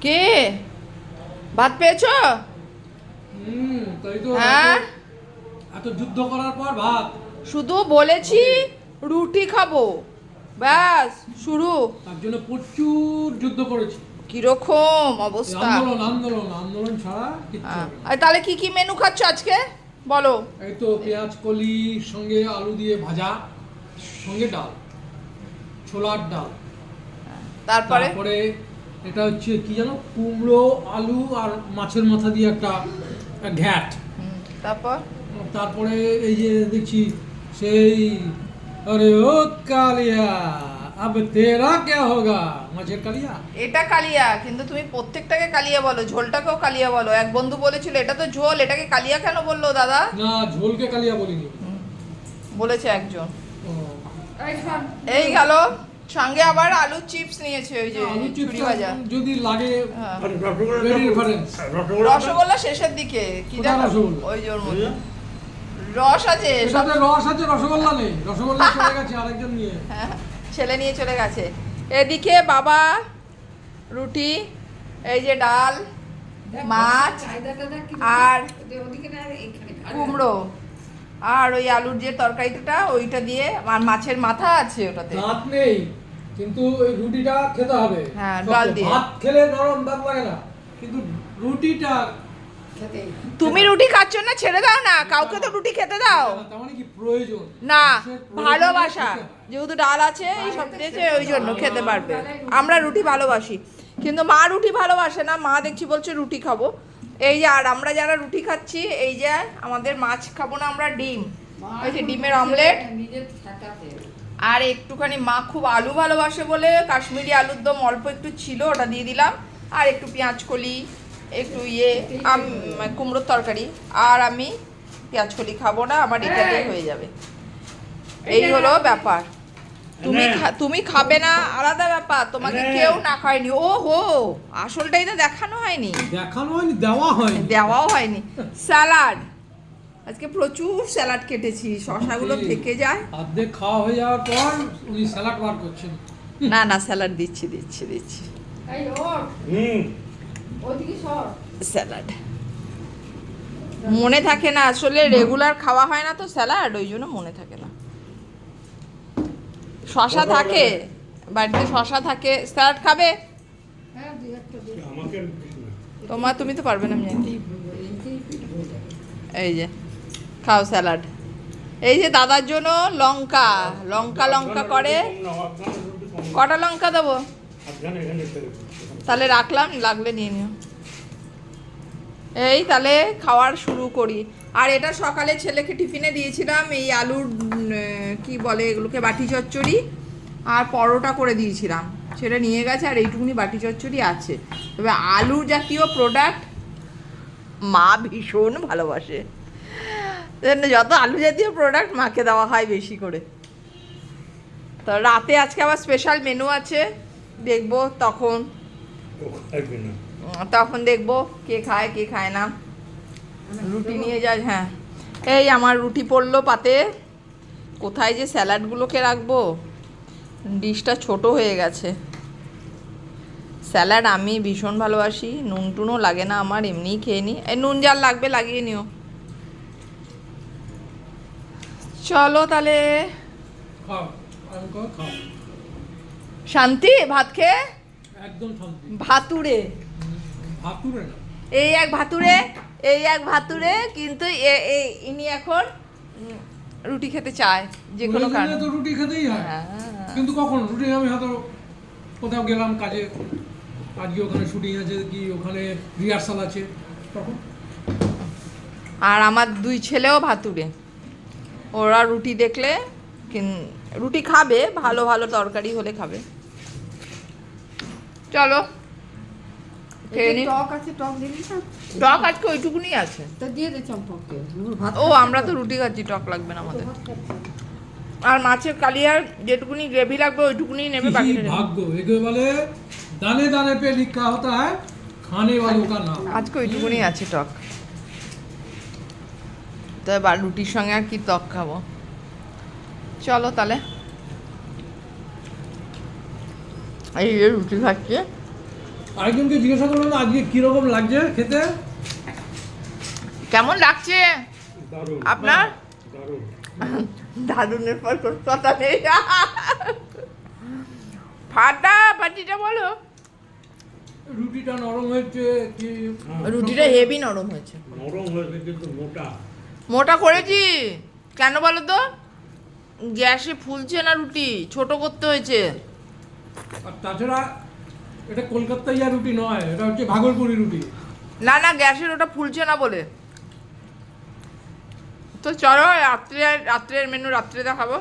কে? ভাত পেয়েছ? হুম তাই তো হ্যাঁ? এত- যুদ্ধ করার পর ভাত। শুধু বলেছি রুটি খাব। ব্যাস শুরু। তার জন্য প্রচুর যুদ্ধ করেছি। কীরকম অবস্থা? আন্দোলন আন্দোলন আন্দোলন ছাড়া হ্যাঁ। আর তাহলে কি কি মেনু খাচ্ছ আজকে? বলো। এই তো পেঁয়াজ কলি সঙ্গে আলু দিয়ে ভাজা সঙ্গে ডাল। ছোলার ডাল। তারপরে? তারপরে এটা হচ্ছে কি জানো? কুমড়ো আলু আর মাছের মাথা দিয়ে একটা ঘ্যাট। তারপর? তারপরে এই যে দেখছি সেই আরে ও কালিয়া আব তেরা কে হোগা? মাছের কালিয়া? এটা কালিয়া কিন্তু তুমি প্রত্যেকটাকে কালিয়া বলো ঝোলটাকেও কালিয়া বলো। এক বন্ধু বলেছিল এটা তো ঝোল এটাকে কালিয়া কেন বলল দাদা? না ঝোলকে কালিয়া বলিনি। বলেছে একজন। ও, এই গেল। সঙ্গে আবার আলু চিপস নিয়েছে ওই যে চুরি ভাজা। যদি লাগে হ্যাঁ। রেফারেন্স রসগোল্লা শেষের দিকে কি ওই জোর মধ্যে রস আছে সব রস আছে রসগোল্লা নেই। রসগোল্লা চলে গেছে আরেকজন নিয়ে। হ্যাঁ, ছেলে নিয়ে চলে গেছে। এদিকে বাবা রুটি এই যে ডাল মাছ আর কুমড়ো। আর ওই আলুর যে তরকারিটা ওইটা দিয়ে আর মাছের মাথা আছে ওটাতে। দাঁত নেই কিন্তু ওই রুটিটা খেতে হবে। হ্যাঁ, ডাল দিয়ে। ভাত খেলে নরম দাঁত লাগে না কিন্তু রুটিটা তুমি রুটি খাচ্ছ না ছেড়ে দাও না কাউকে তো রুটি খেতে দাও। কি প্রয়োজন? না ভালোবাসা। যেহেতু ডাল আছে এই সব দিয়েছে ওই জন্য খেতে পারবে। আমরা রুটি ভালোবাসি। কিন্তু মা রুটি ভালোবাসে না মা দেখছি বলছে রুটি খাব। এই যে আর আমরা যারা রুটি খাচ্ছি এই যে আমাদের মাছ খাব না আমরা ডিম। এই যে ডিমের অমলেট। আর একটুখানি মা খুব আলু ভালোবাসে বলে কাশ্মীরি আলুর দম অল্প একটু ছিল ওটা দিয়ে দিলাম। আর একটু পেঁয়াজ কলি একটু ইয়ে কুমড়োর তরকারি। আর আমি পেঁয়াজ কলি খাব না আমার এটা দিয়ে হয়ে যাবে। এই হলো ব্যাপার। তুমি খা- তুমি খাবে না আলাদা ব্যাপার তোমাকে কেউ না খায়নি। ও হো আসলটাই তো দেখানো হয়নি। দেখানো হয়নি দেওয়া হয়নি। দেওয়াও হয়নি। স্যালাড। আজকে প্রচুর স্যালাড কেটেছি শশাগুলো। থেকে যায়। অর্ধেক খাওয়া হয়ে যাওয়ার পর উনি স্যালাড বার করছেন। না না স্যালাড দিচ্ছি দিচ্ছি দিচ্ছি। স্যালাড। মনে থাকে না আসলে রেগুলার খাওয়া হয় না তো স্যালাড ওই জন্য মনে থাকে না। শশা থাকে? বাড়িতে শশা থাকে? স্যালাড খাবে? তোমার তুমি তো পারবে না আমি এই যে খাও স্যালাড। এই যে দাদার জন্য লঙ্কা লঙ্কা লঙ্কা করে। কটা লঙ্কা দেবো। তাহলে রাখলাম লাগলে নিয়ে নিও। এই তাহলে খাওয়ার শুরু করি। আর এটা সকালে ছেলেকে টিফিনে দিয়েছিলাম এই আলুর কি বলে এগুলোকে বাটি চচ্চড়ি আর পরোটা করে দিয়েছিলাম। সেটা নিয়ে গেছে আর এইটুকুনি বাটি চচ্চড়ি আছে। তবে আলু জাতীয় প্রোডাক্ট মা ভীষণ ভালোবাসে। যত আলু জাতীয় প্রোডাক্ট মাকে দেওয়া হয় বেশি করে। তো রাতে আজকে আবার স্পেশাল মেনু আছে। দেখব তখন। তখন দেখব কে খায় কে খায় না। রুটি নিয়ে যায় হ্যাঁ। এই আমার রুটি পড়ল পাতে। কোথায় যে স্যালাডগুলোকে রাখব? ডিশটা ছোট হয়ে গেছে। স্যালাড আমি ভীষণ ভালোবাসি নুন টুনও লাগে না আমার এমনিই খেয়ে নিই। এই নুন যার লাগবে লাগিয়ে নিও। চলো তাহলে। শান্তি ভাত খেয়ে? একদম ভাতুরে ভাতুরে এই এক ভাতুরে এই এক ভাতুরে কিন্তু ইনি এখন রুটি খেতে চায় যে কোনো কারণে। তো রুটি খেতেই হয়। হ্যাঁ। কিন্তু কখন? রুটি আমি হয়তো কোথাও গেলাম কাজে আজকে ওখানে শুটিং আছে কি ওখানে রিহার্সাল আছে তখন? আর আমার দুই ছেলেও ভাতুরে। ওরা রুটি দেখলে রুটি খাবে ভালো ভালো তরকারি হলে খাবে। চলো। টক আছে টক দিবি না টক আজকে ওইটুকুনি আছে তা দিয়ে দে চম্পককে আমার ভাত ও আমরা তো রুটি খাচ্ছি টক লাগবে না আমাদের আর মাছের কালিয়ার যেটুকুনি গ্রেভি লাগবে ওইটুকুনি নেবে কি বাকিটা নেবে। ভাগ্য একে বলে দানে দানে पे लिखा होता है खाने वालों का नाम আজকে ওইটুকুনি আছে টক তো এবার রুটির সঙ্গে আর কি টক খাবো চলো তাহলে এই যে রুটি খাচ্ছে আরেকজনকে জিজ্ঞাসা করলাম আজকে কীরকম লাগছে খেতে? কেমন লাগছে? আপনার? দারুণ। দারুণের পর কথা নেই। ফাটা পাটিটা বলো। রুটিটা নরম হয়েছে কি? রুটিটা হেভি নরম হয়েছে। নরম হয়েছে কিন্তু মোটা। মোটা করেছি। কেন বলো তো? গ্যাসে ফুলছে না রুটি ছোট করতে হয়েছে। আর তাছাড়া এটা কলকাতায় ইয়া রুটি নয়, এটা হচ্ছে ভাগলপুরি রুটি। না না, গ্যাসের ওটা ফুলছে না বলে। তো চলো, রাত্রে রাত্রের মেনু রাত্রে দেখাবো।